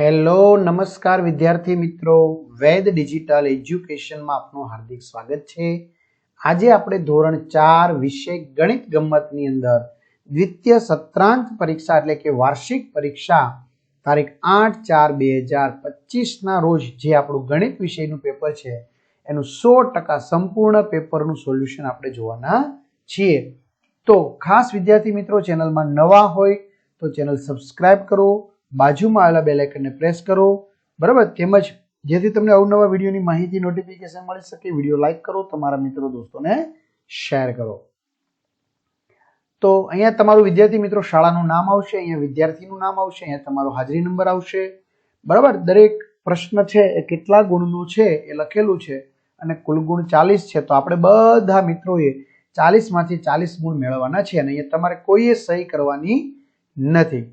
Hello, નમસ્કાર વિદ્યાર્થી મિત્રો. વેદ ડિજિટલ એજ્યુકેશનમાં આપનું હાર્દિક સ્વાગત છે. આજે આપણે ધોરણ ચાર વિષય ગણિત ગમ્મતની અંદર દ્વિતીય સત્રાંત પરીક્ષા એટલે કે વાર્ષિક પરીક્ષા તારીખ આઠ ચાર બે હજાર પચીસના રોજ જે આપણું ગણિત વિષયનું પેપર છે, એનું સો ટકા સંપૂર્ણ પેપરનું સોલ્યુશન આપણે જોવાના છીએ. તો ખાસ વિદ્યાર્થી મિત્રો, ચેનલમાં નવા હોય તો ચેનલ સબસ્ક્રાઈબ કરો બાજુમાં આવેલા બેલ આઇકનને પ્રેસ કરો. બરાબર? તેમજ જેથી તમને અવનવા વિડીયોની માહિતી નોટિફિકેશન મળી શકે, વીડિયો લાઇક કરો, તમારા મિત્રો, દોસ્તોને શેર કરો. તો અહીંયા તમારું વિદ્યાર્થી મિત્રો શાળાનું નામ આવશે, અહીંયા વિદ્યાર્થીનું નામ આવશે, અહીંયા તમારો હાજરી નંબર આવશે. બરાબર? દરેક પ્રશ્ન છે એ કેટલા ગુણનું છે એ લખેલું છે અને કુલ ગુણ ચાલીસ છે. તો આપણે બધા મિત્રોએ ચાલીસમાંથી ચાલીસ ગુણ મેળવવાના છે અને અહીંયા તમારે કોઈએ સહી કરવાની નથી.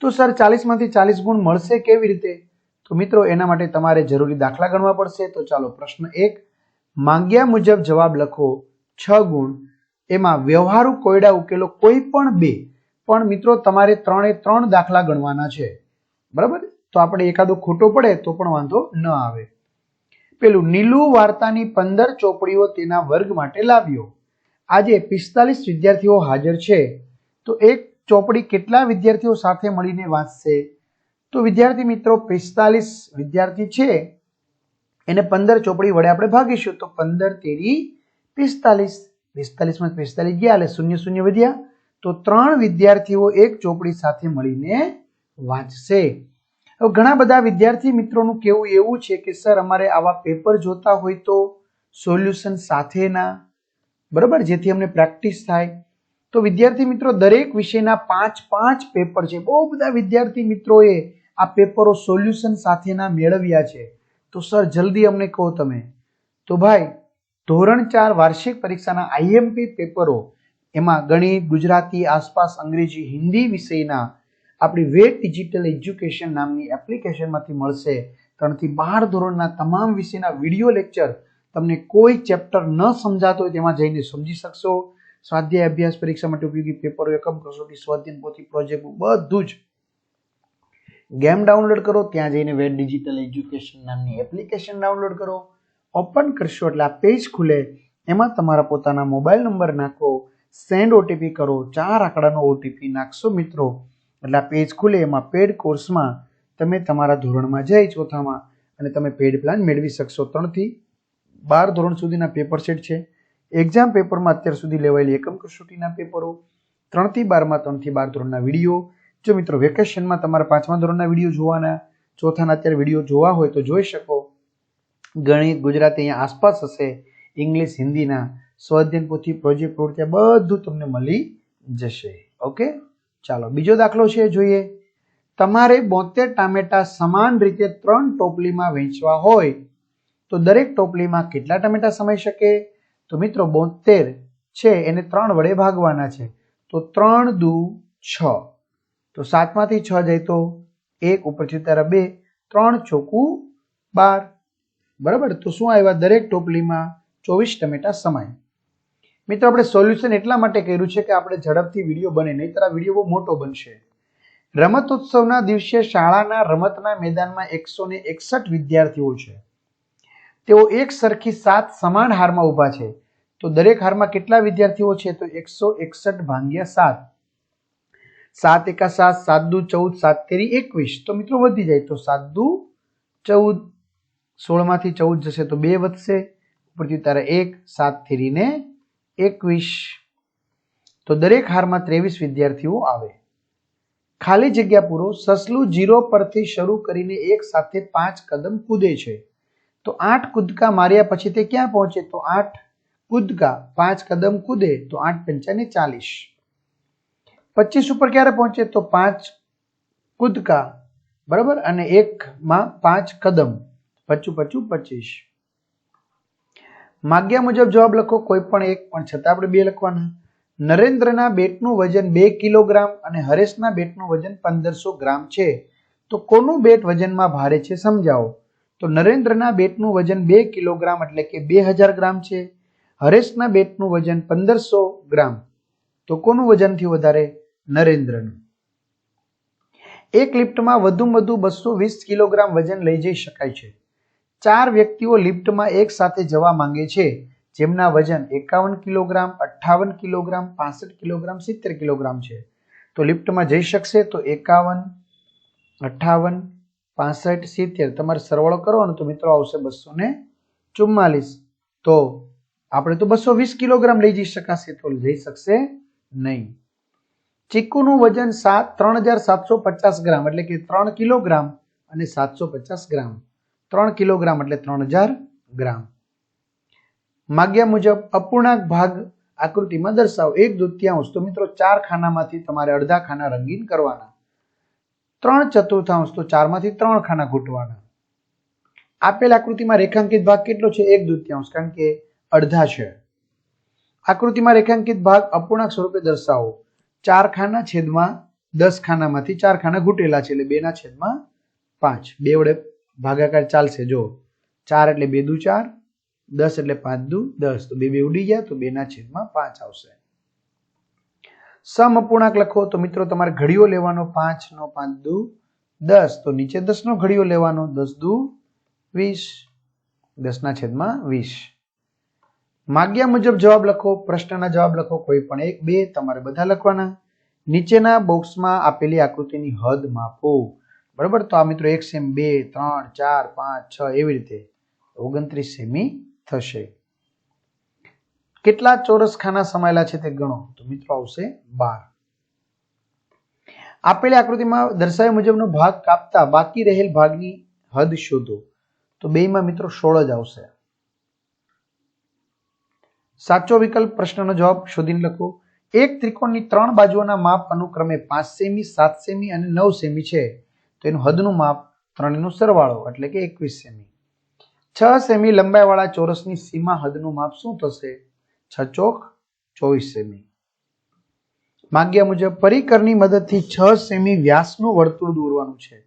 તો સર, ચાલીસમાંથી ચાલીસ ગુણ મળશે કેવી રીતે? તો મિત્રો, એના માટે તમારે જરૂરી દાખલા ગણવા પડશે. તો ચાલો, પ્રશ્ન એક. માંગ્યા મુજબ જવાબ લખો છ ગુણ. એમાં વ્યવહારુ કોયડા ઉકેલો કોઈ પણ બે. પણ મિત્રો, તમારે ત્રણે ત્રણ દાખલા ગણવાના છે. બરાબર? તો આપણે એકાદો ખોટો પડે તો પણ વાંધો ન આવે. પેલું, નીલુ વાર્તાની પંદર ચોપડીઓ તેના વર્ગ માટે લાવ્યો. આજે પિસ્તાલીસ વિદ્યાર્થીઓ હાજર છે. તો એક ચોપડી કેટલા વિદ્યાર્થીઓ સાથે મળીને વાંચશે? તો વિદ્યાર્થી મિત્રો, પિસ્તાલીસ વિદ્યાર્થી છે. એને પંદર ચોપડી વડે આપણે ભાગીશું. તો પંદર તેરી પિસ્તાલીસ. પિસ્તાલીસમાં પિસ્તાલીસ ગયા, એટલે શૂન્ય શૂન્ય વધ્યા. તો ત્રણ વિદ્યાર્થીઓ એક ચોપડી સાથે મળીને વાંચશે. હવે ઘણા બધા વિદ્યાર્થી મિત્રોનું કેવું એવું છે કે, સર, અમારે આવા પેપર જોતા હોય તો સોલ્યુશન સાથેના. બરાબર? જેથી અમને પ્રેક્ટિસ થાય. તો વિદ્યાર્થી મિત્રો, દરેક વિષયના પાંચ પાંચ પેપર છે. બહુ બધા વિદ્યાર્થી મિત્રોએ આ પેપરો સોલ્યુશન સાથેના મેળવ્યા છે. તો સર, જલ્દી અમને કહો તમે. તો ભાઈ, ધોરણ ચાર વાર્ષિક પરીક્ષાના આઈએમપી પેપરો, એમાં ગણિત, ગુજરાતી, આસપાસ અંગ્રેજી, હિન્દી વિષયના આપણી વેટ ડિજિટલ એજ્યુકેશન નામની એપ્લિકેશનમાંથી મળશે. ત્રણથી બાર ધોરણના તમામ વિષયના વીડિયો લેક્ચર તમને કોઈ ચેપ્ટર ન સમજાતો હોય તેમાં જઈને સમજી શકશો. સ્વાધ્યાય અભ્યાસ પરીક્ષા માટે ઉપયોગી પેપરો એકમ કસોટી, સ્વાધ્યાય, પોથી પ્રોજેક્ટ બધું જ. ગેમ ડાઉનલોડ કરો, ત્યાં જઈને વેબ ડિજિટલ એજ્યુકેશન નામની એપ્લિકેશન ડાઉનલોડ કરો. ઓપન કરશો એટલે આ પેજ ખુલે. એમાં તમારા પોતાના મોબાઈલ નંબર નાખો. સેન્ડ ઓટીપી કરો. ચાર આંકડાનો ઓટીપી નાખશો મિત્રો. એટલે આ પેજ ખુલે. એમાં પેડ કોર્સમાં તમે તમારા ધોરણમાં જઈ ચોથામાં અને તમે પેડ પ્લાન મેળવી શકશો. ત્રણથી બાર ધોરણ સુધીના પેપર સેટ છે. એક્ઝામ પેપરમાં અત્યાર સુધી લેવાયેલી એકમ કસોટીના પેપરો, ત્રણથી બારમાં, ત્રણથી બાર ધોરણના વીડિયો. જો મિત્રો વેકેશનમાં તમારા પાંચમા ધોરણના વીડિયો જોવાના, ચોથાના અત્યારે વીડિયો જોવા હોય તો જોઈ શકો. ગણિત, ગુજરાતી અહીંયા આસપાસ હશે, ઇંગ્લિશ, હિન્દીના સ્વાધ્યન પોથી પ્રોજેક્ટ પ્રવૃત્તિ બધું તમને મળી જશે. ઓકે ચાલો, બીજો દાખલો છે જોઈએ. તમારે બોતેર ટામેટા સમાન રીતે ત્રણ ટોપલીમાં વહેંચવા હોય, તો દરેક ટોપલીમાં કેટલા ટામેટા સમાઈ શકે? તો મિત્રો બોતેર છે, એને ત્રણ વડે ભાગવાના છે. તો ત્રણ દુ છ. તો સાતમાંથી છ જાય તો એક ઉપરથી તારા બે, ત્રણ ચોકું બાર. બરાબર? તો શું આવ્યા? દરેક ટોપલીમાં ચોવીસ ટમેટા સમાય. મિત્રો, આપણે સોલ્યુશન એટલા માટે કર્યું છે કે આપણે ઝડપથી વીડિયો બને, નહીંતર આ વીડિયો બહુ મોટો બનશે. રમતોત્સવના દિવસે શાળાના રમતના મેદાનમાં એકસો ને એકસઠ વિદ્યાર્થીઓ છે. તેઓ એક સરખી સાત સમાન હારમાં ઊભા છે. તો દરેક હારમાં કેટલા વિદ્યાર્થીઓ છે? તો એકસો એકસઠ ભાગ્યા સાત. સાત એકા સાત સાત દુ ચૌદ, સાત તેરી એકવીસ. તો મિત્રો વધી જાય. તો સાત દુ ચૌદ, સોળમાંથી ચૌદ જશે તો બે વધશે. ઉપરથી તારે એક, સાત તેરીને એકવીસ. તો દરેક હારમાં ત્રેવીસ વિદ્યાર્થીઓ આવે. ખાલી જગ્યા પૂરો. સસલું જીરો પરથી શરૂ કરીને એક સાથે પાંચ કદમ કૂદે છે. તો આઠ કૂદકા માર્યા પછી તે ક્યાં પહોંચે? તો આઠ કૂદકા, પાંચ કદમ કૂદે, તો આઠ પંચાને ચાલીસ. પચીસ ઉપર ક્યારે પહોંચે? તો પાંચ કૂદકા, બરાબર? અને એકમાં પાંચ કદમ. પચું પચું પચીસ. માગ્યા મુજબ જવાબ લખો, કોઈ પણ એક, પણ છતાં આપણે બે લખવાના. નરેન્દ્રના બેટનું વજન બે કિલોગ્રામ અને હરેશના બેટનું વજન પંદરસો ગ્રામ છે. તો કોનું બેટ વજનમાં ભારે છે સમજાવો. તો નરેન્દ્રના બેટનું વજન બે કિલોગ્રામ એટલે કે બે હજાર ગ્રામ છે. હરેશના બેટનું વજન પંદરસો ગ્રામ. તો કોનું વજનથી વધારે? નરેન્દ્રનું. એક લિફ્ટમાં વધુમાં વધુ બસો વીસ કિલોગ્રામ વજન લઈ જઈ શકાય છે. ચાર વ્યક્તિઓ લિફ્ટમાં એક સાથે જવા માંગે છે. જેમના વજન એકાવન કિલોગ્રામ, અઠ્ઠાવન કિલોગ્રામ, પાસઠ કિલોગ્રામ, સિત્તેર કિલોગ્રામ છે. તો લિફ્ટમાં જઈ શકશે તો એકાવન, અઠ્ઠાવન પાસઠ સિત્તેર. તમારે સરવાળો કરવાનો તો મિત્રો આવશે બસો ને ચુમ્માલીસ. તો આપણે તો બસો વીસ કિલોગ્રામ લઈ જઈ શકાશે તો જઈ શકશે નહીં. ચીકુનું વજન સાત, ત્રણ હજાર સાતસો પચાસ ગ્રામ એટલે કે ત્રણ કિલોગ્રામ અને સાતસો પચાસ ગ્રામ. ત્રણ કિલોગ્રામ એટલે ત્રણ હજાર ગ્રામ. માગ્યા મુજબ અપૂર્ણાંક ભાગ આકૃતિમાં દર્શાવો. એક દૃત્યાંશ તો મિત્રો ચાર ખાનામાંથી તમારે અડધા ખાના રંગીન કરવાના. ત્રણ ચતુર્થાંશ તો ચારમાંથી ત્રણ ખાના ઘૂંટવાના. આપેલ આકૃતિમાં રેખાંકિત ભાગ કેટલો છે? એક દૃત્યાંશ, કારણ કે અડધા છે. આકૃતિમાં રેખાંકિત ભાગ અપૂર્ણાંક સ્વરૂપે દર્શાવો. ચાર ખાના છેદમાં દસ ખાનામાંથી ચાર ખાના ઘૂંટેલા છે, એટલે બેના છેદમાં પાંચ. બે વડે ભાગાકાર ચાલશે. જો ચાર એટલે બે દુ ચાર, દસ એટલે પાંચ દુ દસ. તો બે બે ઉડી ગયા, તો બેના છેદમાં પાંચ આવશે. સમ અપૂર્ણાંક લખો તો મિત્રો તમારે ઘડીઓ લેવાનો પાંચ નો પાંચ દુ દસ. તો નીચે દસ નો ઘડીઓ લેવાનો દસ દુ વીસ. દસના છેદમાં વીસ. માગ્યા મુજબ જવાબ લખો, પ્રશ્નના જવાબ લખો, કોઈ પણ એક, બે, તમારે બધા લખવાના. નીચેના બોક્સમાં આપેલી આકૃતિની હદ માપો. બરાબર? તો આ મિત્રો એક સેમ બે, ત્રણ, ચાર, પાંચ, છ, એવી રીતે ઓગણત્રીસ સેમી થશે. કેટલા ચોરસ ખાના સમાયેલા છે તે ગણો? તો મિત્રો આવશે બાર. આપેલી આકૃતિમાં દર્શાવ્યા મુજબનો ભાગ કાપતા બાકી રહેલ ભાગની હદ શોધો. તો બેમાં મિત્રો સોળ જ આવશે. સાચો વિકલ્પ પ્રશ્નનો જવાબ શોધીને લખો. એક ત્રિકોણની ત્રણ બાજુઓના માપ અનુક્રમે પાંચ સેમી, સાત સેમી અને નવ સેમી છે. તો એનું હદનું માપ ત્રણનું સરવાળો, એટલે કે એકવીસ સેમી. છ સેમી લંબાઈવાળા ચોરસની સીમા હદનું માપ શું થશે? છ ચોક ચોવીસ સેમી. માગ્યા મુજબ પરિકરની મદદથી છ સેમી વ્યાસનું વર્તુળ દોરવાનું છે.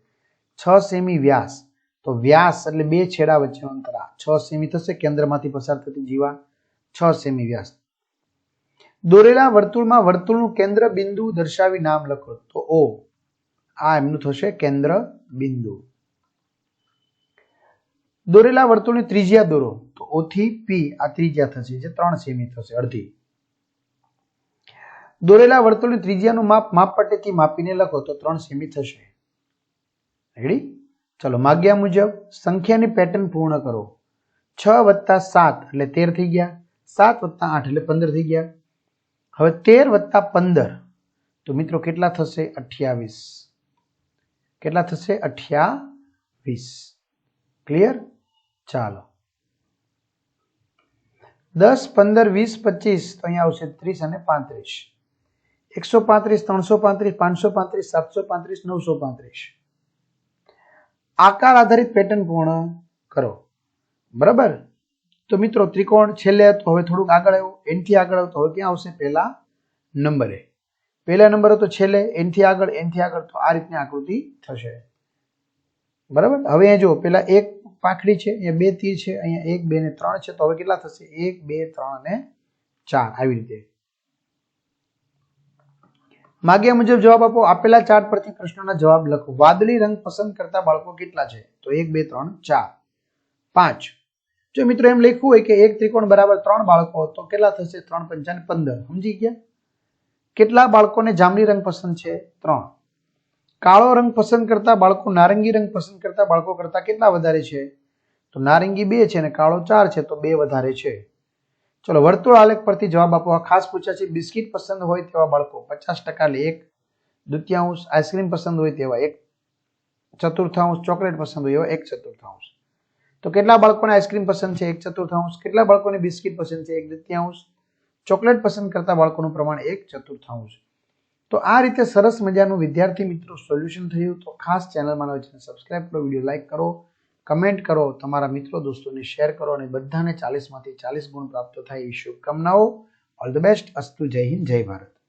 છ સેમી વ્યાસ. તો વ્યાસ એટલે બે છેડા વચ્ચે અંતર. છ સેમી થશે, કેન્દ્રમાંથી પસાર થતી જીવા છ સેમી વ્યાસ. દોરેલા વર્તુળમાં વર્તુળનું કેન્દ્ર બિંદુ દર્શાવી નામ લખો. તો ઓ. આ એમનું થશે કેન્દ્ર બિંદુ. દોરેલા વર્તુળની ત્રિજ્યા દોરો. તો ઓ થી પી આ ત્રિજ્યા થશે, જે ત્રણ સેમી થશે, અડધી. દોરેલા વર્તુળની ત્રિજ્યાનું માપ માપપટ્ટીથી માપીને લખો તો ત્રણ સેમી થશે. રેડી ચલો, માગ્યા મુજબ સંખ્યાની પેટર્ન પૂર્ણ કરો. છ વત્તા સાત એટલે તેર થઈ ગયા. સાત વત્તા આઠ એટલે પંદર થઈ ગયા. હવે તેર વત્તા પંદર. તો મિત્રો કેટલા થશે? અઠ્યાવીસ. કેટલા થશે? અઠ્યાવીસ. ક્લિયર ચાલો. દસ, પંદર, વીસ, પચીસ, તો અહીંયા આવશે ત્રીસ અને પાંત્રીસ. એકસો પાંત્રીસ, ત્રણસો પાંત્રીસ, પાંચસો પાંત્રીસ, સાતસો પાંત્રીસ, નવસો પાંત્રીસ. આકાર આધારિત પેટર્ન પૂર્ણ કરો. બરાબર? તો મિત્રો, ત્રિકોણ છેલ્લે, તો હવે થોડુંક આગળ આવ્યું. એનથી આગળ આવ્યું તો હવે ક્યાં આવશે? પહેલા નંબરે. પહેલા નંબર હતો છેલ્લે એનથી આગળ એનથી આગળ, તો આ રીતની આકૃતિ થશે. બરાબર? હવે અહીંયા જો પેલા એક પાંખડી છે, અહીંયા બે તીર છે, અહીંયા એક, બે ને ત્રણ છે. તો હવે કેટલા થશે? એક, બે, ત્રણ અને ચાર. આવી રીતે. માગ્યા મુજબ જવાબ આપો. આપેલા ચાર્ટ પરથી પ્રશ્નોના જવાબ લખો. વાદળી રંગ પસંદ કરતા બાળકો કેટલા છે? તો એક, બે, ત્રણ, ચાર. પાંચ. જો મિત્રો એમ લખ્યું હોય કે એક ત્રિકોણ બરાબર ત્રણ બાળકો તો કેટલા થશે? ત્રણ પંચાને પંદર. સમજી ગયા? કેટલા બાળકોને જાંબલી રંગ પસંદ છે? ત્રણ. કાળો રંગ પસંદ કરતા બાળકો નારંગી રંગ પસંદ કરતા બાળકો કરતા કેટલા વધારે છે? તો નારંગી બે છે અને કાળો ચાર છે, તો બે વધારે છે. ચલો, વર્તુળ આલેખ પરથી જવાબ આપો. આ ખાસ પૂછ્યા છે, બિસ્કિટ પસંદ હોય તેવા બાળકો, પચાસ ટકા લે એક. દ્વિતીયાંશ આઈસ્ક્રીમ પસંદ હોય તેવા એક. ચતુર્થાંશ ચોકલેટ પસંદ હોય એક ચતુર્થાંશ તો કેટલા બાળકોને આઈસ્ક્રીમ પસંદ છે, એક ચતુર્થાંશ કેટલા બાળકોને બિસ્કિટ પસંદ છે, એક દ્વિતીયાંશ ચોકલેટ પસંદ કરતા બાળકોનું પ્રમાણ એક ચતુર્થાંશ તો આ રીતે સરસ મજાનું વિદ્યાર્થી મિત્રો સોલ્યુશન થયું તો ખાસ ચેનલમાં નવા ચેનલ સબસ્ક્રાઇબ કરો, વીડિયો લાઇક કરો કમેન્ટ કરો, તમારા મિત્રો દોસ્તોને શેર કરો અને બધાને ચાલીસમાંથી ચાલીસ ગુણ પ્રાપ્ત થાય એ શુભકામનાઓ. ઓલ ધ બેસ્ટ અસ્તુ, જય હિન્દ, જય ભારત.